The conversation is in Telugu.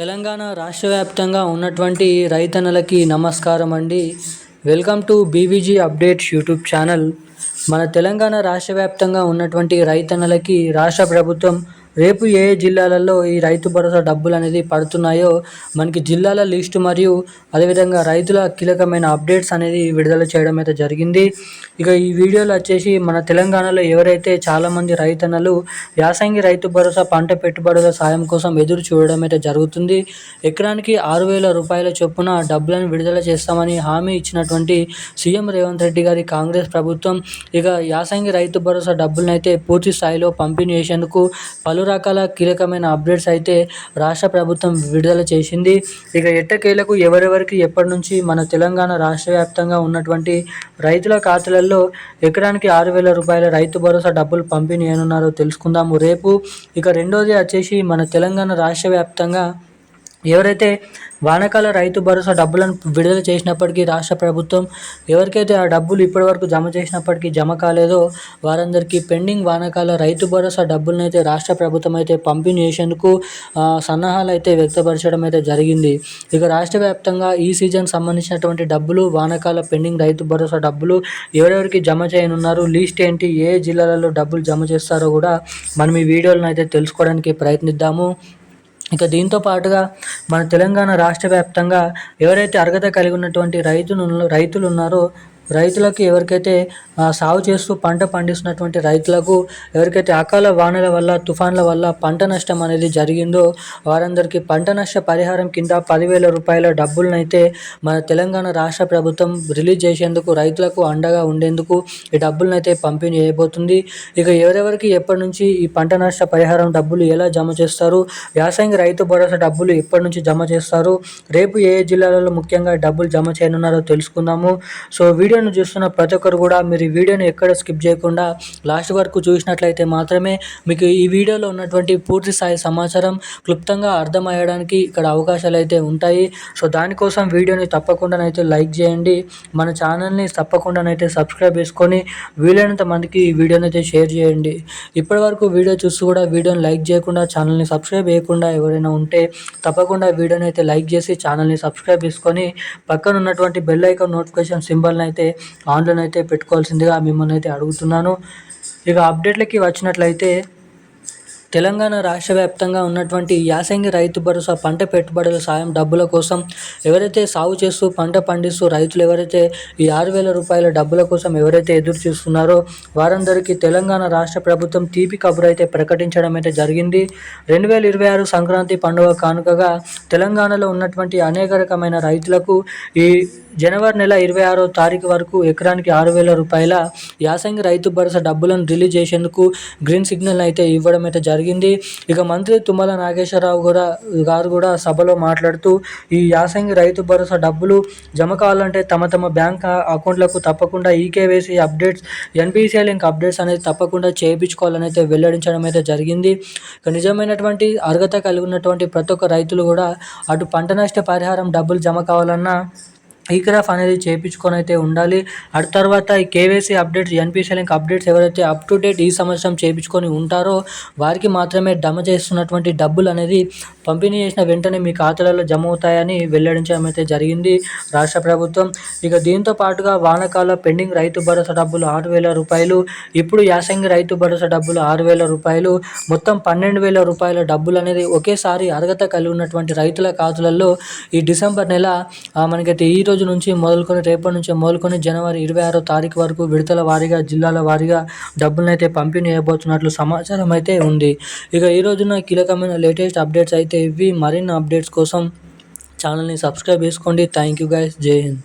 తెలంగాణ రాష్ట్ర వ్యాప్తంగా ఉన్నటువంటి రైతన్నలకి నమస్కారం అండి. Welcome to BVG updates YouTube channel. మన తెలంగాణ రాష్ట్ర వ్యాప్తంగా ఉన్నటువంటి రైతన్నలకి రాష్ట్ర ప్రభుత్వం రేపు ఏ జిల్లాలలో ఈ రైతు భరోసా డబ్బులు అనేది పడుతున్నాయో మనకి జిల్లాల లిస్టు మరియు అదేవిధంగా రైతుల కీలకమైన అప్డేట్స్ అనేది విడుదల చేయడం అయితే జరిగింది. ఇక ఈ వీడియోలో వచ్చేసి మన తెలంగాణలో ఎవరైతే చాలామంది రైతన్నలు యాసంగి రైతు భరోసా పంట పెట్టుబడుల సాయం కోసం ఎదురు చూడడం అయితే జరుగుతుంది. ఎకరానికి ఆరు వేల రూపాయల చొప్పున డబ్బులను విడుదల చేస్తామని హామీ ఇచ్చినటువంటి సీఎం రేవంత్ రెడ్డి గారి కాంగ్రెస్ ప్రభుత్వం ఇక యాసంగి రైతు భరోసా డబ్బులను అయితే పూర్తి స్థాయిలో పంపిణీ చేసేందుకు పలు రకాల కీలకమైన అప్డేట్స్ అయితే రాష్ట్ర ప్రభుత్వం విడుదల చేసింది. ఇక ఎట్టకేలకు ఎవరెవరికి ఎప్పటి నుంచి మన తెలంగాణ రాష్ట్ర వ్యాప్తంగా ఉన్నటువంటి రైతుల ఖాతాలలో ఎకరానికి ఆరు వేల రూపాయల రైతు భరోసా డబ్బులు పంపిణీ అనున్నారో తెలుసుకుందాము రేపు. ఇక రెండోది వచ్చేసి మన తెలంగాణ రాష్ట్ర వ్యాప్తంగా ఎవరైతే వానాకాల రైతు భరోసా డబ్బులను విడుదల చేసినప్పటికీ రాష్ట్ర ప్రభుత్వం ఎవరికైతే ఆ డబ్బులు ఇప్పటివరకు జమ చేసినప్పటికీ జమ కాలేదో వారందరికీ పెండింగ్ వానాకాల రైతు భరోసా డబ్బులను అయితే రాష్ట్ర ప్రభుత్వం అయితే పంపిణీ చేసేందుకు సన్నాహాలు అయితే వ్యక్తపరచడం అయితే జరిగింది. ఇక రాష్ట్ర వ్యాప్తంగా ఈ సీజన్ సంబంధించినటువంటి డబ్బులు వానాకాల పెండింగ్ రైతు భరోసా డబ్బులు ఎవరెవరికి జమ చేయనున్నారు లీస్ట్ ఏంటి ఏ జిల్లాలలో డబ్బులు జమ చేస్తారో కూడా మనం ఈ వీడియోలను అయితే తెలుసుకోవడానికి ప్రయత్నిద్దాము. ఇక దీంతో పాటుగా మన తెలంగాణ రాష్ట్ర వ్యాప్తంగా ఎవరైతే అర్హత కలిగి ఉన్నటువంటి రైతులు రైతులు ఉన్నారో రైతులకు ఎవరికైతే సాగు చేస్తూ పంట పండిస్తున్నటువంటి రైతులకు ఎవరికైతే అకాల వానల వల్ల తుఫాన్ల వల్ల పంట నష్టం అనేది జరిగిందో వారందరికీ పంట నష్ట పరిహారం కింద పదివేల రూపాయల డబ్బులనైతే మన తెలంగాణ రాష్ట్ర ప్రభుత్వం రిలీజ్ చేసేందుకు రైతులకు అండగా ఉండేందుకు ఈ డబ్బులనైతే పంపిణీ చేయబోతుంది. ఇక ఎవరెవరికి ఎప్పటి నుంచి ఈ పంట నష్ట పరిహారం డబ్బులు ఎలా జమ చేస్తారు? యాసంగి రైతు భరోసా డబ్బులు ఎప్పటి నుంచి జమ చేస్తారు? రేపు ఏ జిల్లాలలో ముఖ్యంగా డబ్బులు జమ చేయనున్నారో తెలుసుకుందాము. సో వీడియోను చూస్తున్న ప్రతి ఒక్కరు కూడా మీరు వీడియోని ఎక్కడ స్కిప్ చేయకుండా లాస్ట్ వరకు చూసినట్లయితే మాత్రమే మీకు ఈ వీడియోలో ఉన్నటువంటి పూర్తి స్థాయి సమాచారం క్లుప్తంగా అర్థమయ్యడానికి ఇక్కడ అవకాశాలు అయితే ఉంటాయి. సో దానికోసం వీడియోని తప్పకుండానైతే లైక్ చేయండి. మన ఛానల్ని తప్పకుండానైతే సబ్స్క్రైబ్ చేసుకొని వీలైనంత మందికి ఈ వీడియోని అయితే షేర్ చేయండి. ఇప్పటివరకు వీడియో చూసి కూడా వీడియోని లైక్ చేయకుండా ఛానల్ని సబ్స్క్రైబ్ చేయకుండా ఎవరైనా ఉంటే తప్పకుండా వీడియోని అయితే లైక్ చేసి ఛానల్ని సబ్స్క్రైబ్ చేసుకొని పక్కన ఉన్నటువంటి బెల్ ఐకాన్ నోటిఫికేషన్ సింబల్ని అయితే ఆన్లైన్ అయితే పెట్టుకోవాల్సిందిగా మిమ్మల్ని అయితే అడుగుతున్నాను. ఇక అప్డేట్లకి వచ్చినట్లయితే తెలంగాణ రాష్ట్ర వ్యాప్తంగా ఉన్నటువంటి యాసంగి రైతు భరోసా పంట పెట్టుబడుల సాయం డబ్బుల కోసం ఎవరైతే సాగు చేస్తూ పంట పండిస్తూ రైతులు ఎవరైతే ఈ ఆరు వేల రూపాయల డబ్బుల కోసం ఎవరైతే ఎదురు చూస్తున్నారో వారందరికీ తెలంగాణ రాష్ట్ర ప్రభుత్వం తీపి కబురు అయితే ప్రకటించడం అయితే జరిగింది. రెండు వేల ఇరవై ఆరు సంక్రాంతి పండుగ కానుకగా తెలంగాణలో ఉన్నటువంటి అనేక రకమైన రైతులకు ఈ జనవరి నెల ఇరవై ఆరో తారీఖు వరకు ఎకరానికి ఆరు వేల రూపాయల యాసంగి రైతు భరోసా డబ్బులను రిలీజ్ చేసేందుకు గ్రీన్ సిగ్నల్ అయితే ఇవ్వడం అయితే జరిగింది. ఇక మంత్రి తుమ్మల నాగేశ్వరరావు కూడా గారు కూడా సభలో మాట్లాడుతూ ఈ యాసంగి రైతు భరోసా డబ్బులు జమ కావాలంటే తమ తమ బ్యాంక్ అకౌంట్లకు తప్పకుండా eKYC updates NPCI link updates అనేది తప్పకుండా చేయించుకోవాలని అయితే వెల్లడించడం అయితే జరిగింది. ఇక నిజమైనటువంటి అర్హత కలిగి ఉన్నటువంటి ప్రతి ఒక్క రైతులు కూడా అటు పంట నష్ట పరిహారం డబ్బులు జమ కావాలన్నా ఈక్రాఫ్ అనేది చేయించుకొని అయితే ఉండాలి. అటు తర్వాత eKYC updates NPC link updates ఎవరైతే అప్ టు డేట్ ఈ సంవత్సరం చేయించుకొని ఉంటారో వారికి మాత్రమే జమ చేస్తున్నటువంటి డబ్బులు అనేది పంపిణీ చేసిన వెంటనే మీ ఖాతాలలో జమ అవుతాయని వెల్లడించడం అయితే జరిగింది రాష్ట్ర ప్రభుత్వం. ఇక దీంతో పాటుగా వానకాల పెండింగ్ రైతు భరోసా డబ్బులు ఆరు వేల రూపాయలు ఇప్పుడు యాసంగి రైతు భరోసా డబ్బులు ఆరు వేల రూపాయలు మొత్తం పన్నెండు వేల రూపాయల డబ్బులు అనేది ఒకేసారి అర్హత కలిగి ఉన్నటువంటి రైతుల ఖాతాలలో ఈ డిసెంబర్ నెల మనకైతే ఈరోజు రోజు నుంచి మొదలుకొని రేపటి నుంచి మొదలుకొని జనవరి ఇరవై ఆరో తారీఖు వరకు విడతల వారీగా జిల్లాల వారీగా డబ్బులను అయితే పంపిణీ చేయబోతున్నట్లు సమాచారం అయితే ఉంది. ఇక ఈ రోజున కీలకమైన లేటెస్ట్ అప్డేట్స్ అయితే ఇవి. మరిన్ని అప్డేట్స్ కోసం ఛానల్ని సబ్స్క్రైబ్ చేసుకోండి. Thank you guys. Jai Hind.